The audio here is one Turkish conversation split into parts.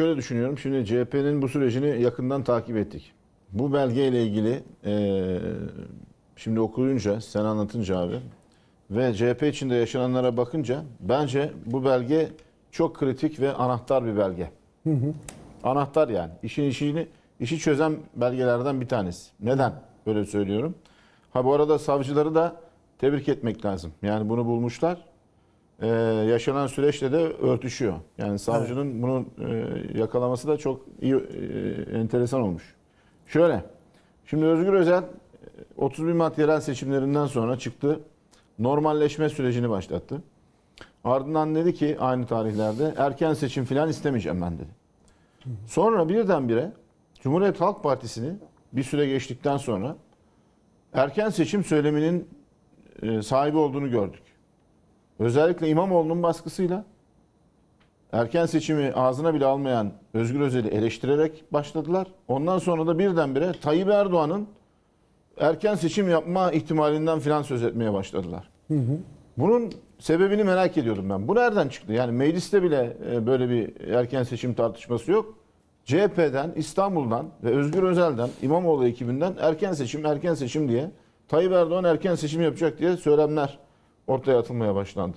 şöyle düşünüyorum. Şimdi CHP'nin bu sürecini yakından takip ettik. Bu belgeyle ilgili e, şimdi okuyunca, sen anlatınca abi ve CHP içinde yaşananlara bakınca bence bu belge çok kritik ve anahtar bir belge. Anahtar yani. İşin işini işi çözen belgelerden bir tanesi. Neden böyle söylüyorum? Ha bu arada savcıları da tebrik etmek lazım. Yani bunu bulmuşlar. Ee, yaşanan süreçle de örtüşüyor. Yani savcının bunu e, yakalaması da çok iyi, e, enteresan olmuş. Şöyle, şimdi Özgür Özel e, 31 Mart yerel seçimlerinden sonra çıktı. Normalleşme sürecini başlattı. Ardından dedi ki aynı tarihlerde erken seçim falan istemeyeceğim ben dedi. Sonra birdenbire Cumhuriyet Halk Partisi'ni bir süre geçtikten sonra erken seçim söyleminin e, sahibi olduğunu gördük. Özellikle İmamoğlu'nun baskısıyla erken seçimi ağzına bile almayan Özgür Özel'i eleştirerek başladılar. Ondan sonra da birdenbire Tayyip Erdoğan'ın erken seçim yapma ihtimalinden filan söz etmeye başladılar. Bunun sebebini merak ediyordum ben. Bu nereden çıktı? Yani mecliste bile e, böyle bir erken seçim tartışması yok. CHP'den, İstanbul'dan ve Özgür Özel'den, İmamoğlu ekibinden erken seçim, erken seçim diye Tayyip Erdoğan erken seçim yapacak diye söylemler ortaya atılmaya başlandı.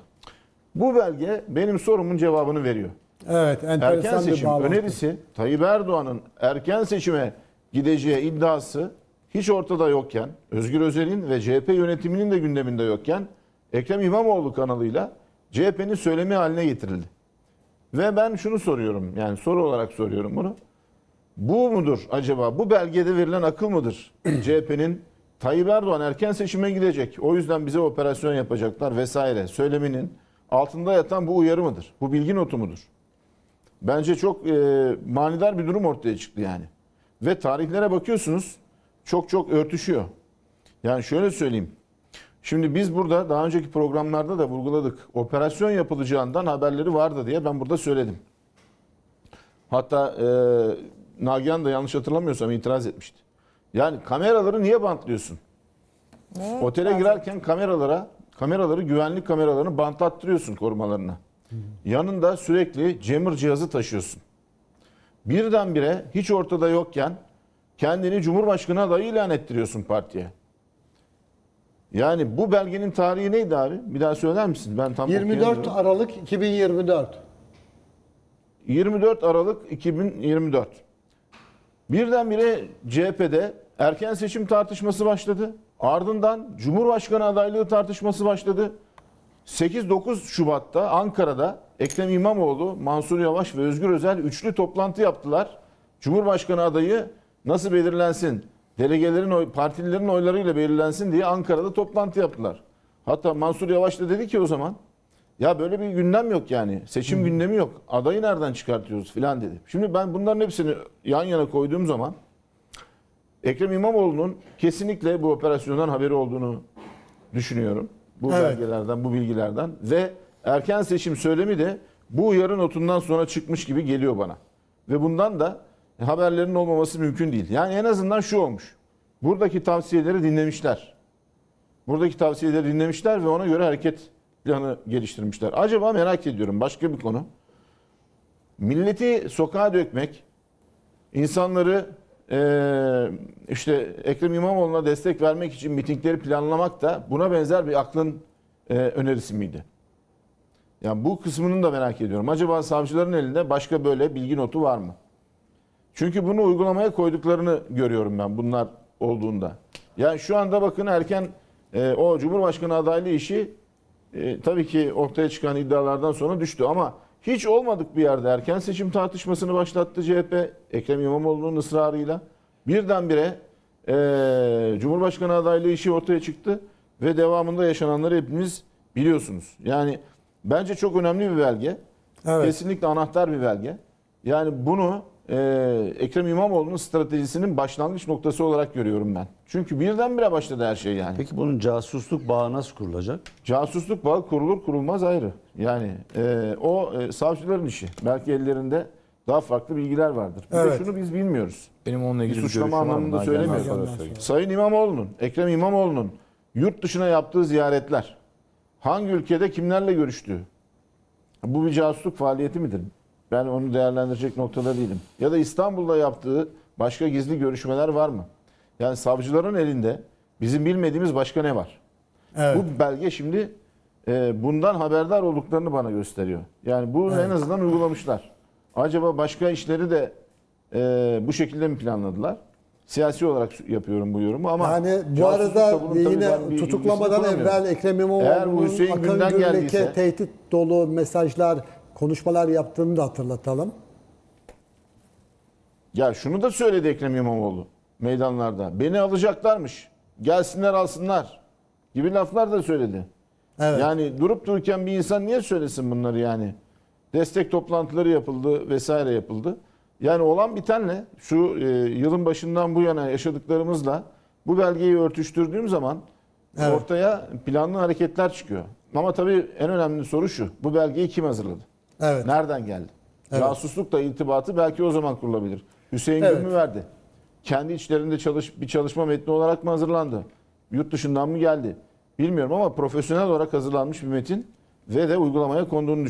Bu belge benim sorumun cevabını veriyor. Evet, enteresan Erken bir seçim bağlantı. önerisi Tayyip Erdoğan'ın erken seçime gideceği iddiası hiç ortada yokken, Özgür Özel'in ve CHP yönetiminin de gündeminde yokken Ekrem İmamoğlu kanalıyla CHP'nin söylemi haline getirildi. Ve ben şunu soruyorum, yani soru olarak soruyorum bunu. Bu mudur acaba? Bu belgede verilen akıl mıdır? CHP'nin Tayyip Erdoğan erken seçime gidecek. O yüzden bize operasyon yapacaklar vesaire. Söyleminin altında yatan bu uyarı mıdır? Bu bilgi notu mudur? Bence çok e, manidar bir durum ortaya çıktı yani. Ve tarihlere bakıyorsunuz çok çok örtüşüyor. Yani şöyle söyleyeyim. Şimdi biz burada daha önceki programlarda da vurguladık. Operasyon yapılacağından haberleri vardı diye ben burada söyledim. Hatta e, Nagihan da yanlış hatırlamıyorsam itiraz etmişti. Yani kameraları niye bantlıyorsun? Ne? Otele girerken kameralara, kameraları güvenlik kameralarını bantlattırıyorsun korumalarına. Yanında sürekli jammer cihazı taşıyorsun. Birdenbire hiç ortada yokken kendini Cumhurbaşkanı adayı ilan ettiriyorsun partiye. Yani bu belgenin tarihi neydi abi? Bir daha söyler misin? Ben tam 24 okuyamıyorum. Aralık 2024. 24 Aralık 2024. Birdenbire CHP'de erken seçim tartışması başladı. Ardından Cumhurbaşkanı adaylığı tartışması başladı. 8-9 Şubat'ta Ankara'da Ekrem İmamoğlu, Mansur Yavaş ve Özgür Özel üçlü toplantı yaptılar. Cumhurbaşkanı adayı nasıl belirlensin? Delegelerin, oy, partililerin oylarıyla belirlensin diye Ankara'da toplantı yaptılar. Hatta Mansur Yavaş da dedi ki o zaman ya böyle bir gündem yok yani. Seçim gündemi yok. Adayı nereden çıkartıyoruz filan dedi. Şimdi ben bunların hepsini yan yana koyduğum zaman Ekrem İmamoğlu'nun kesinlikle bu operasyondan haberi olduğunu düşünüyorum. Bu Evet. belgelerden, bu bilgilerden ve erken seçim söylemi de bu uyarı notundan sonra çıkmış gibi geliyor bana. Ve bundan da haberlerin olmaması mümkün değil. Yani en azından şu olmuş. Buradaki tavsiyeleri dinlemişler. Buradaki tavsiyeleri dinlemişler ve ona göre hareket planı geliştirmişler. Acaba merak ediyorum başka bir konu. Milleti sokağa dökmek, insanları eee, işte Ekrem İmamoğlu'na destek vermek için mitingleri planlamak da buna benzer bir aklın eee, önerisi miydi? Yani bu kısmını da merak ediyorum. Acaba savcıların elinde başka böyle bilgi notu var mı? Çünkü bunu uygulamaya koyduklarını görüyorum ben bunlar olduğunda. Yani şu anda bakın erken e, o Cumhurbaşkanı adaylığı işi e, tabii ki ortaya çıkan iddialardan sonra düştü ama hiç olmadık bir yerde erken seçim tartışmasını başlattı CHP Ekrem İmamoğlu'nun ısrarıyla. Birdenbire e, Cumhurbaşkanı adaylığı işi ortaya çıktı ve devamında yaşananları hepimiz biliyorsunuz. Yani bence çok önemli bir belge. Evet. Kesinlikle anahtar bir belge. Yani bunu e, Ekrem İmamoğlu'nun stratejisinin başlangıç noktası olarak görüyorum ben. Çünkü birdenbire başladı her şey yani. Peki bunun casusluk bağı nasıl kurulacak? Casusluk bağı kurulur kurulmaz ayrı. Yani e, o e, savcıların işi. Belki ellerinde daha farklı bilgiler vardır. Bir de Evet. şunu biz bilmiyoruz. Benim onunla ilgili Bir suçlama var. anlamında söylemiyorum. Sayın İmamoğlu'nun, Ekrem İmamoğlu'nun yurt dışına yaptığı ziyaretler, hangi ülkede kimlerle görüştüğü, bu bir casusluk faaliyeti midir? Ben onu değerlendirecek noktada değilim. Ya da İstanbul'da yaptığı başka gizli görüşmeler var mı? Yani savcıların elinde bizim bilmediğimiz başka ne var? Evet. Bu belge şimdi e, bundan haberdar olduklarını bana gösteriyor. Yani bunu en azından uygulamışlar. Acaba başka işleri de e, bu şekilde mi planladılar? Siyasi olarak yapıyorum bu yorumu ama Yani bu arada yine tutuklamadan evvel Ekrem bu İmamoğlu'nun Akın Gürlek'e geldiyse- tehdit dolu mesajlar, konuşmalar yaptığını da hatırlatalım. Ya şunu da söyledi Ekrem İmamoğlu meydanlarda. Beni alacaklarmış. Gelsinler alsınlar gibi laflar da söyledi. Evet. Yani durup dururken bir insan niye söylesin bunları yani? Destek toplantıları yapıldı vesaire yapıldı. Yani olan bitenle şu e, yılın başından bu yana yaşadıklarımızla bu belgeyi örtüştürdüğüm zaman Evet. ortaya planlı hareketler çıkıyor. Ama tabii en önemli soru şu. Bu belgeyi kim hazırladı? Evet. Nereden geldi? Evet. Casuslukla irtibatı belki o zaman kurulabilir. Hüseyin Evet. Gül mü verdi? Kendi içlerinde çalış, bir çalışma metni olarak mı hazırlandı? Yurt dışından mı geldi? Bilmiyorum ama profesyonel olarak hazırlanmış bir metin ve de uygulamaya konduğunu düşünüyorum.